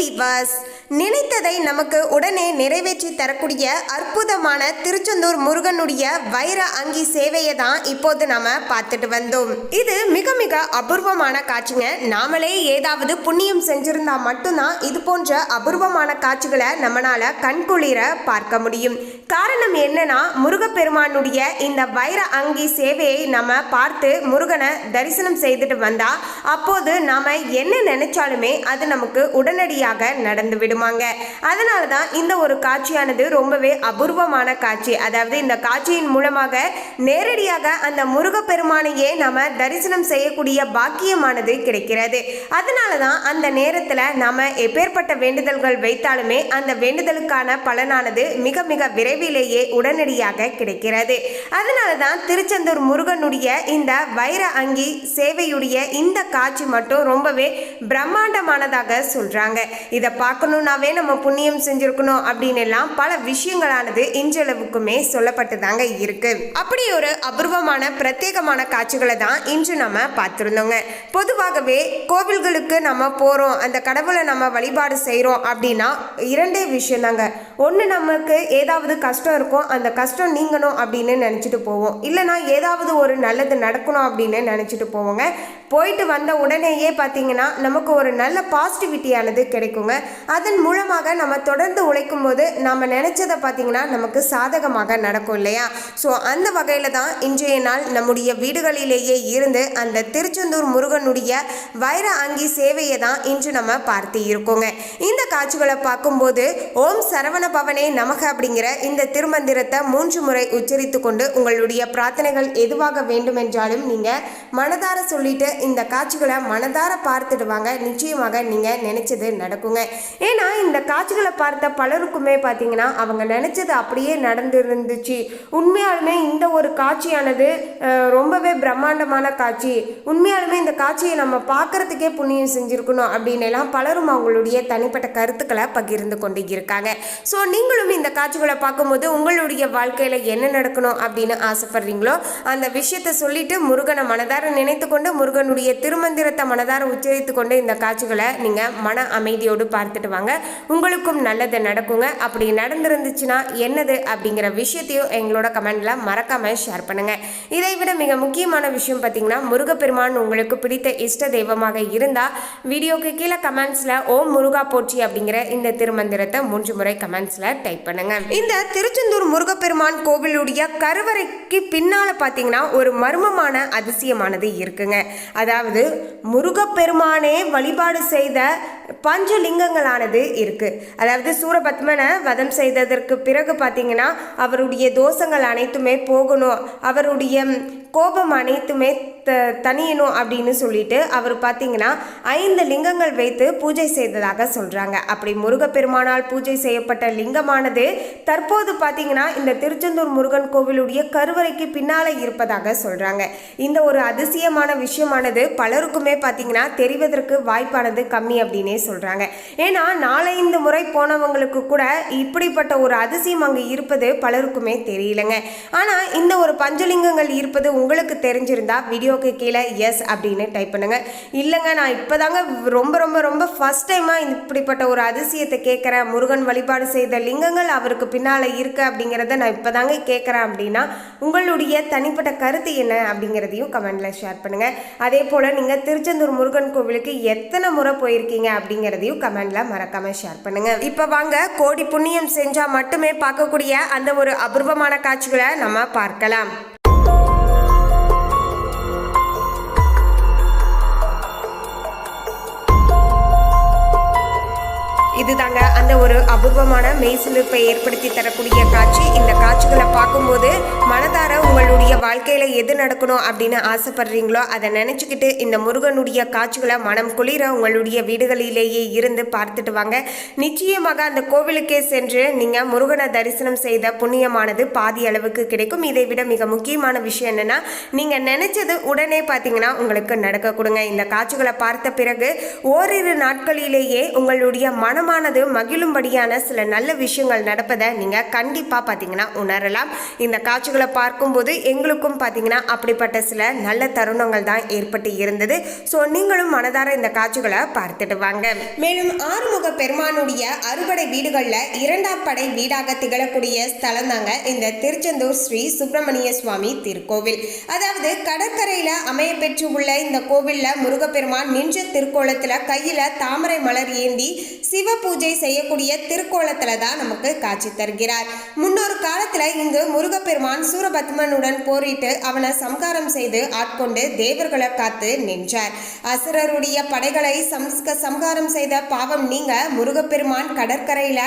Viewers நினைத்ததை நமக்கு உடனே நிறைவேற்றி தரக்கூடிய அற்புதமான திருச்செந்தூர் முருகனுடைய வைர அங்கி சேவையை தான் இப்போது நாம பார்த்துட்டு வந்தோம். இது மிக மிக அபூர்வமான காட்சிங்க. நாமளே ஏதாவது புண்ணியம் செஞ்சிருந்தா மட்டும்தான் இது போன்ற அபூர்வமான காட்சிகளை நம்மளால கண்குளிர பார்க்க முடியும். காரணம் என்னன்னா முருகப்பெருமானுடைய இந்த வைர அங்கி சேவையை நம்ம பார்த்து முருகனை தரிசனம் செய்துட்டு வந்தா அப்போது நாம என்ன நினைச்சாலுமே அது நமக்கு உடனடியாக நடந்து விடுமாங்க. அதனால தான் இந்த ஒரு காட்சியானது ரொம்பவே அபூர்வமான காட்சி. அதாவது இந்த காட்சியின் மூலமாக நேரடியாக அந்த முருகப்பெருமானையே நாம தரிசனம் செய்யக்கூடிய பாக்கியமானது கிடைக்கிறது. அதனால தான் அந்த நேரத்தில் நாம எப்பேற்பட்ட வேண்டுதல்கள் வைத்தாலுமே அந்த வேண்டுதலுக்கான பலனானது மிக மிக விரைவிலேயே உடனடியாக கிடைக்கிறது. அதனால தான் திருச்செந்தூர் முருகனுடைய இந்த வைர அங்கி சேவையுடைய இந்த காட்சி மட்டும் ரொம்பவே பிரம்மாண்டமானதாக சொல்றாங்க. இதை பார்க்கணுன்னாவே நம்ம புண்ணியம் செஞ்சுருக்கணும் அப்படின்னு எல்லாம் பல விஷயங்களானது இன்றளவுக்குமே சொல்லப்பட்டு தாங்க இருக்கு. அப்படி ஒரு அபூர்வமான பிரத்யேகமான காட்சிகளை தான் இன்று நம்ம பார்த்துருந்தோங்க. பொதுவாகவே கோவில்களுக்கு நம்ம போகிறோம் அந்த கடவுளை நம்ம வழிபாடு செய்கிறோம் அப்படின்னா இரண்டே விஷயம் தாங்க ஒன்று நமக்கு ஏதாவது கஷ்டம் இருக்கும் அந்த கஷ்டம் நீங்கணும் அப்படின்னு நினச்சிட்டு போவோம். இல்லைனா ஏதாவது ஒரு நல்லது நடக்கணும் அப்படின்னு நினச்சிட்டு போவோங்க. போயிட்டு வந்த உடனேயே பார்த்தீங்கன்னா நமக்கு ஒரு நல்ல பாசிட்டிவிட்டியானது கிடைக்குங்க. அதன் மூலமாக நம்ம தொடர்ந்து உழைக்கும் போது நம்ம நினச்சதை பார்த்தீங்கன்னா நமக்கு சாதகமாக நடக்கும் இல்லையா? ஸோ அந்த வகையில் தான் இன்றைய நாள் நம்முடைய வீடுகளிலேயே இருந்து அந்த திருச்செந்தூர் முருகனுடைய வைர அங்கி சேவையை தான் இன்று நம்ம பார்த்து இருக்கோங்க. இந்த காட்சிகளை பார்க்கும்போது ஓம் சரவண பவனே நமக அப்படிங்கிற இந்த திருமந்திரத்தை மூன்று முறை உச்சரித்து கொண்டு உங்களுடைய பிரார்த்தனைகள் எதுவாக வேண்டுமென்றாலும் நீங்கள் மனதார சொல்லிட்டு இந்த காட்சிகளை மனதார பார்த்துடுவாங்க. நிச்சயமாக நீங்கள் நினைச்சது நடக்குங்க. ஏன்னா இந்த காட்சிகளை பார்த்த பலருக்குமே பார்த்தீங்கன்னா அவங்க நினைச்சது அப்படியே நடந்துருந்துச்சு. உண்மையாலுமே இந்த ஒரு காட்சியானது ரொம்பவே பிரம்மாண்டமான காட்சி. உண்மையாலுமே இந்த காட்சியை நம்ம பார்க்கறதுக்கே புண்ணியம் செஞ்சுருக்கணும் அப்படின்னு எல்லாம் பலரும் அவங்களுடைய தனிப்பட்ட கருத்துக்களை பகிர்ந்து கொண்டு இருக்காங்க. ஸோ நீங்களும் இந்த காட்சிகளை பார்க்கும்போது உங்களுடைய வாழ்க்கையில் என்ன நடக்கணும் அப்படின்னு ஆசைப்படுறீங்களோ அந்த விஷயத்தை சொல்லிட்டு முருகனை மனதார நினைத்து கொண்டு முருகனுடைய திருமந்திரத்தை மனதார உச்சரித்து கொண்டு இந்த காட்சிகளை நீங்கள் மன அமைதியோடு பார்த்துட்டு வாங்க. உங்களுக்கும் நல்லது நடக்குங்க. அப்படி நடந்திருந்துச்சுன்னா என்னது அப்படிங்கிற விஷயத்தையும் எங்களோட கமெண்டில் மறக்காம ஷேர் பண்ணுங்க. இதை விட மிக முக்கியமான விஷயம் பார்த்தீங்கன்னா முருகப்பெருமான் உங்களுக்கு பிடித்த இஷ்ட தெய்வமாக இருந்தால் வீடியோக்கு கீழே கமெண்ட்ஸில் ஓம் முருகா போற்றி அப்படிங்கிற இந்த திருமந்திரத்தை மூன்று முறை கமெண்ட்ஸில் டைப் பண்ணுங்க. இந்த திருச்செந்தூர் முருகப்பெருமான் கோவிலுடைய கருவறைக்கு பின்னால் பார்த்தீங்கன்னா ஒரு மர்மமான அதிசயமானது இருக்குங்க. அதாவது முருகப்பெருமானே வழிபாடு செய்த பஞ்சலிங்கங்களானது இருக்கு. அதாவது சூரபத்மனை வதம் செய்ததற்கு பிறகு பார்த்தீங்கன்னா அவருடைய தோஷங்கள் அனைத்துமே போகணும். அவருடைய கோபம் அனைத்துமே த தனியணும் அப்படின்னு சொல்லிட்டு அவர் பார்த்தீங்கன்னா ஐந்து லிங்கங்கள் வைத்து பூஜை செய்ததாக சொல்கிறாங்க அப்படி முருகப்பெருமானால் பூஜை செய்யப்பட்ட லிங்கமானது தற்போது பார்த்தீங்கன்னா இந்த திருச்செந்தூர் முருகன் கோவிலுடைய கருவறைக்கு பின்னால் இருப்பதாக சொல்கிறாங்க இந்த ஒரு அதிசயமான விஷயமானது பலருக்குமே பார்த்தீங்கன்னா தெரிவதற்கு வாய்ப்பானது கம்மி அப்படின்னே சொல்கிறாங்க ஏன்னா நாலஞ்சு முறை போனவங்களுக்கு கூட இப்படிப்பட்ட ஒரு அதிசயம் அங்கே இருப்பது பலருக்குமே தெரியலங்க. ஆனால் இந்த ஒரு பஞ்சலிங்கங்கள் இருப்பது உங்களுக்கு தெரிஞ்சிருந்தா வீடியோக்கு கீழே எஸ் அப்படின்னு டைப் பண்ணுங்க. இல்லைங்க நான் இப்போ தாங்க ரொம்ப ரொம்ப ரொம்ப ஃபஸ்ட் டைமாக இப்படிப்பட்ட ஒரு அதிசயத்தை கேட்குறேன். முருகன் வழிபாடு செய்த லிங்கங்கள் அவருக்கு பின்னால் இருக்கு அப்படிங்கிறத நான் இப்போதாங்க கேட்குறேன் அப்படின்னா உங்களுடைய தனிப்பட்ட கருத்து என்ன அப்படிங்கிறதையும் கமெண்டில் ஷேர் பண்ணுங்க. அதே போல் நீங்கள் திருச்செந்தூர் முருகன் கோவிலுக்கு எத்தனை முறை போயிருக்கீங்க அப்படிங்கிறதையும் கமெண்டில் மறக்காமல் ஷேர் பண்ணுங்கள் இப்போ வாங்க கோடி புண்ணியம் செஞ்சால் மட்டுமே பார்க்கக்கூடிய அந்த ஒரு அபூர்வமான காட்சிகளை நம்ம பார்க்கலாம். அந்த ஒரு அபூர்வமான மெய்சிலிர்ப்பை ஏற்படுத்தி தரக்கூடிய காட்சி. இந்த காட்சிகளை பார்க்கும்போது மனதார உங்களுடைய வாழ்க்கையில் எது நடக்கணும் அப்படின்னு ஆசைப்படுறீங்களோ அதை நினச்சிக்கிட்டு இந்த முருகனுடைய காட்சிகளை மனம் குளிர உங்களுடைய வீடுகளிலேயே இருந்து பார்த்துட்டு வாங்க. நிச்சயமாக அந்த கோவிலுக்கே சென்று நீங்கள் முருகனை தரிசனம் செய்த புண்ணியமானது பாதி அளவுக்கு கிடைக்கும். இதை விட மிக முக்கியமான விஷயம் என்னென்னா நீங்கள் நினச்சது உடனே பார்த்தீங்கன்னா உங்களுக்கு நடக்க கொடுங்க. இந்த காட்சிகளை பார்த்த பிறகு ஓரிரு நாட்களிலேயே உங்களுடைய மனமானது மகிழ்ச்சி மகிழும்படியான சில நல்ல விஷயங்கள் நடப்பதை நீங்கள் கண்டிப்பாக பார்த்தீங்கன்னா உணரலாம். இந்த காட்சிகளை பார்க்கும்போது எங்களுக்கும் பார்த்தீங்கன்னா அப்படிப்பட்ட சில நல்ல தருணங்கள் தான் ஏற்பட்டு இருந்தது. ஸோ நீங்களும் மனதார இந்த காட்சிகளை பார்த்துட்டு வாங்க. மேலும் ஆறுமுக பெருமானுடைய அறுபடை வீடுகளில் இரண்டாம் படை வீடாக திகழக்கூடிய ஸ்தலம் தாங்க இந்த திருச்செந்தூர் ஸ்ரீ சுப்பிரமணிய சுவாமி திருக்கோவில். அதாவது கடற்கரையில் அமைய பெற்று உள்ள இந்த கோவிலில் முருகப்பெருமான் நின்ற திருக்கோலத்தில் கையில் தாமரை மலர் ஏந்தி சிவ பூஜை செய்ய செய்யக்கூடிய திருக்கோலத்தில் தான் நமக்கு காட்சி தருகிறார். முன்னொரு காலத்தில் இங்கு முருகப்பெருமான் சூரபத்மனுடன் போரிட்டு அவனை சம்காரம் செய்து ஆட்கொண்டு தேவர்களை காத்து நின்றார். அசுரருடைய படைகளை சம்ஸ்க சம்காரம் செய்த பாவம் நீங்க முருகப்பெருமான் கடற்கரையில்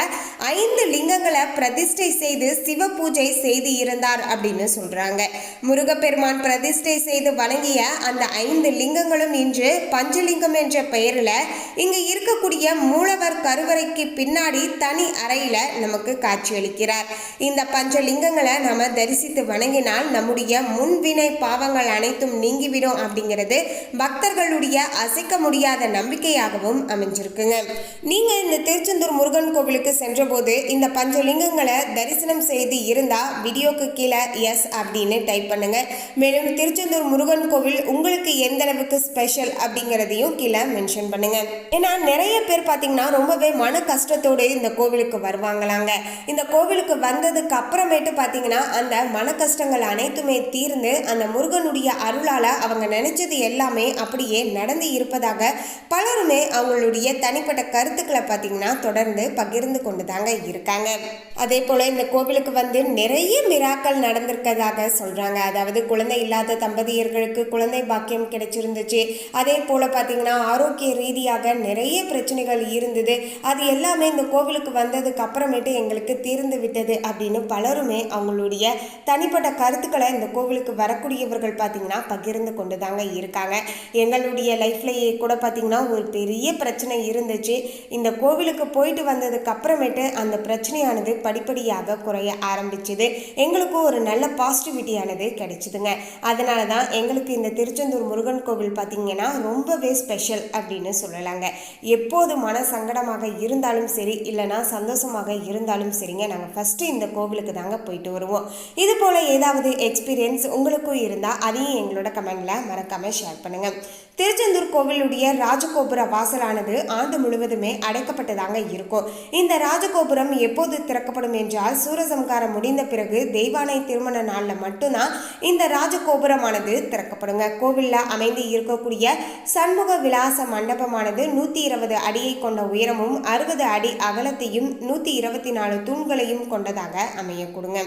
ஐந்து லிங்கங்களை பிரதிஷ்டை செய்து சிவ பூஜை செய்து இருந்தார் அப்படின்னு சொல்றாங்க. முருகப்பெருமான் பிரதிஷ்டை செய்து வணங்கிய அந்த ஐந்து லிங்கங்களும் இன்று பஞ்சலிங்கம் என்ற பெயரில் இங்கு இருக்கக்கூடிய மூலவர் கருவறைக்கு பின் பின்னாடி தனி அறையில் நமக்கு காட்சியளிக்கிறார். இந்த பஞ்சலிங்கங்களை நாம தரிசித்து வணங்கினால் நம்முடைய முன்வினை பாவங்கள் அனைத்தும் நீங்கிவிடும் அப்படிங்கிறது பக்தர்களுடைய அசைக்க முடியாத நம்பிக்கையாகவும் அமைஞ்சிருக்குங்க. நீங்க இந்த திருச்செந்தூர் முருகன் கோவிலுக்கு சென்றபோது இந்த பஞ்சலிங்கங்களை தரிசனம் செய்து இருந்தா வீடியோக்கு கீழே எஸ் அப்படின்னு டைப் பண்ணுங்க. மேலும் திருச்செந்தூர் முருகன் கோவில் உங்களுக்கு எந்த அளவுக்கு ஸ்பெஷல் அப்படிங்கிறதையும் கீழே மென்ஷன் பண்ணுங்க. ஏன்னா நிறைய பேர் பார்த்தீங்கன்னா ரொம்பவே மன கஷ்டம் கஷ்டத்தோடு இந்த கோவிலுக்கு வருவாங்களாங்க. இந்த கோவிலுக்கு வந்ததுக்கு அப்புறமேட்டு பார்த்தீங்கன்னா அந்த மன கஷ்டங்கள் அனைத்துமே தீர்ந்து அந்த முருகனுடைய அருளால் அவங்க நினைச்சது எல்லாமே அப்படியே நடந்து இருப்பதாக பலருமே அவங்களுடைய தனிப்பட்ட கருத்துக்களை பார்த்தீங்கன்னா தொடர்ந்து பகிர்ந்து கொண்டு தாங்க இருக்காங்க. அதே போல் இந்த கோவிலுக்கு வந்து நிறைய மிராக்கள் நடந்திருக்கதாக சொல்கிறாங்க அதாவது குழந்தை இல்லாத தம்பதியர்களுக்கு குழந்தை பாக்கியம் கிடைச்சிருந்துச்சு. அதே போல் பார்த்தீங்கன்னா ஆரோக்கிய ரீதியாக நிறைய பிரச்சனைகள் இருந்தது. அது எல்லாமே இந்த கோவிலுக்கு வந்ததுக்கு அப்புறமேட்டு எங்களுக்கு தீர்ந்து விட்டது அப்படின்னு பலருமே அவங்களுடைய தனிப்பட்ட கருத்துக்களை இந்த கோவிலுக்கு வரக்கூடியவர்கள் பார்த்தீங்கன்னா பகிர்ந்து கொண்டு தாங்க இருக்காங்க. எங்களுடைய லைஃப்லேயே கூட பார்த்தீங்கன்னா ஒரு பெரிய பிரச்சனை இருந்துச்சு. இந்த கோவிலுக்கு போயிட்டு வந்ததுக்கு அப்புறமேட்டு அந்த பிரச்சனையானது படிப்படியாக குறைய ஆரம்பிச்சுது. எங்களுக்கும் ஒரு நல்ல பாசிட்டிவிட்டியானது கிடைச்சிதுங்க. அதனால தான் எங்களுக்கு இந்த திருச்செந்தூர் முருகன் கோவில் பார்த்தீங்கன்னா ரொம்பவே ஸ்பெஷல் அப்படின்னு சொல்லலாங்க. எப்போது மன சங்கடமாக இருந்தாலும் சரி இல்லைனா சந்தோஷமாக இருந்தாலும் சரிங்க. நாங்கள் ஃபஸ்ட்டு இந்த கோவிலுக்கு தாங்க போயிட்டு வருவோம். இது போல் ஏதாவது எக்ஸ்பீரியன்ஸ் உங்களுக்கும் இருந்தால் அதையும் எங்களோட கமெண்டில் மறக்காமல் ஷேர் பண்ணுங்கள் திருச்செந்தூர் கோவிலுடைய ராஜகோபுர வாசலானது ஆண்டு முழுவதுமே அடைக்கப்பட்டதாங்க இருக்கும். இந்த ராஜகோபுரம் எப்போது திறக்கப்படும் என்றால் சூரசம்காரம் முடிந்த பிறகு தெய்வானை திருமண நாளில் மட்டும்தான் இந்த ராஜகோபுரமானது திறக்கப்படுங்க. கோவிலில் அமைந்து இருக்கக்கூடிய சண்முக விலாச மண்டபமானது நூற்றி இருபது அடியை கொண்ட உயரமும் அறுபது அடி அகலத்தையும் நூற்றி இருபத்தி நாலு தூண்களையும் கொண்டதாக அமையக்கூடுங்க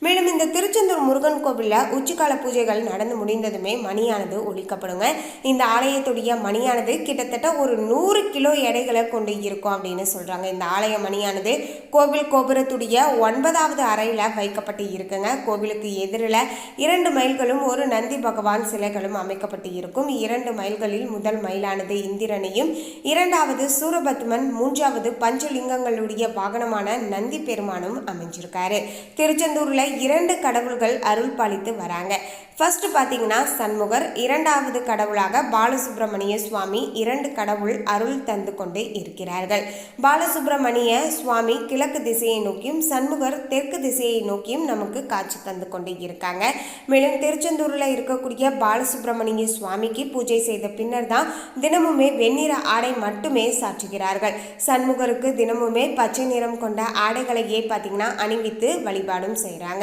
மேலும் இந்த திருச்செந்தூர் முருகன் கோவிலில் உச்சிக்கால பூஜைகள் நடந்து முடிந்ததுமே மணியானது ஒழிக்கப்படுங்க. இந்த ஆலயத்துடைய மணியானது கிட்டத்தட்ட ஒரு நூறு கிலோ எடைகளை கொண்டு இருக்கும் அப்படின்னு சொல்கிறாங்க இந்த ஆலய மணியானது கோவில் கோபுரத்துடைய ஒன்பதாவது அறையில் வைக்கப்பட்டு இருக்குங்க. கோவிலுக்கு எதிரில் இரண்டு மைல்களும் ஒரு நந்தி பகவான் சிலைகளும் அமைக்கப்பட்டு இருக்கும். இரண்டு மைல்களில் முதல் மைலானது இந்திரனையும் இரண்டாவது சூரபத்மன் மூன்றாவது பஞ்சலிங்கங்களுடைய வாகனமான நந்தி பெருமானும் அமைஞ்சிருக்காரு. திருச்செந்தூரில் இரண்டு கடவுள்கள் அருள் பாலித்து வராங்க. ஃபர்ஸ்ட் பார்த்தீங்கன்னா சண்முகர் இரண்டாவது கடவுளாக பாலசுப்ரமணிய சுவாமி இரண்டு கடவுள் அருள் தந்து கொண்டு இருக்கிறார்கள். பாலசுப்ரமணிய சுவாமி கிழக்கு திசையை நோக்கியும் சண்முகர் தெற்கு திசையை நோக்கியும் நமக்கு காட்சி தந்து கொண்டு இருக்காங்க. மேலும் திருச்செந்தூரில் இருக்கக்கூடிய பாலசுப்ரமணிய சுவாமிக்கு பூஜை செய்த பின்னர் தான் தினமுமே வெண்ணிற ஆடை மட்டுமே சாற்றுகிறார்கள். சண்முகருக்கு தினமுமே பச்சை நிறம் கொண்ட ஆடைகளையே பார்த்தீங்கன்னா அணிவித்து வழிபாடும் செய்கிறாங்க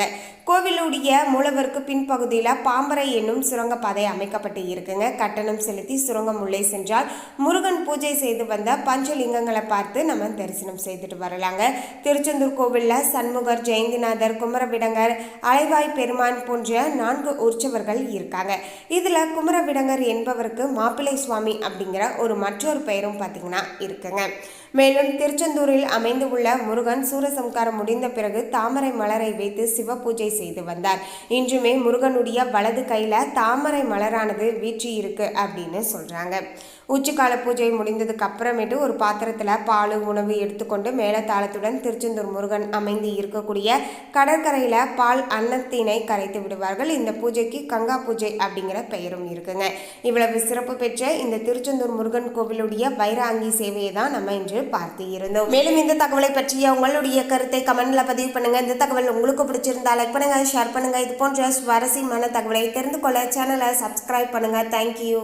கோவிலுடைய மூலவருக்கு பின்பகுதியில் பாம்பரை என்னும் சுரங்கப்பாதை அமைக்கப்பட்டு இருக்குங்க. கட்டணம் செலுத்தி சுரங்கம் உள்ளே சென்றால் முருகன் பூஜை செய்து வந்த பஞ்சலிங்கங்களை பார்த்து நம்ம தரிசனம் செய்துட்டு வரலாங்க. திருச்செந்தூர் கோவிலில் சண்முகர் ஜெயந்திநாதர் குமரவிடங்கர் அலைவாய் பெருமான் போன்ற நான்கு உற்சவர்கள் இருக்காங்க. இதில் குமரவிடங்கர் என்பவருக்கு மாப்பிள்ளை சுவாமி அப்படிங்கிற ஒரு மற்றொரு பெயரும் பார்த்தீங்கன்னா இருக்குங்க. மேலும் திருச்செந்தூரில் அமைந்து உள்ள முருகன் சூரசம்காரம் முடிந்த பிறகு தாமரை மலரை வைத்து சிவ பூஜை செய்து வந்தார். இன்றுமே முருகனுடைய வலது கையில தாமரை மலரானது வீற்றி இருக்கு அப்படின்னு சொல்றாங்க. உச்சிக்கால பூஜை முடிந்ததுக்கு அப்புறமேட்டு ஒரு பாத்திரத்தில் பால் உணவு எடுத்துக்கொண்டு மேலத்தாளத்துடன் திருச்செந்தூர் முருகன் அமைந்து இருக்கக்கூடிய கடற்கரையில் பால் அன்னத்தினை கரைத்து விடுவார்கள். இந்த பூஜைக்கு கங்கா பூஜை அப்படிங்கிற பெயரும் இருக்குங்க. இவ்வளவு சிறப்பு பெற்ற இந்த திருச்செந்தூர் முருகன் கோவிலுடைய வைராங்கி சேவையை தான் நம்ம இன்று பார்த்து இருந்தோம். மேலும் இந்த தகவலை பற்றிய உங்களுடைய கருத்தை கமெண்ட்ல பதிவு பண்ணுங்க. இந்த தகவல் உங்களுக்கு பிடிச்சிருந்தா லைக் பண்ணுங்க ஷேர் பண்ணுங்க. இது போன்ற சுவாரஸ்யமான தகவலை தெரிந்து கொள்ள சேனலை சப்ஸ்கிரைப் பண்ணுங்க. தேங்க்யூ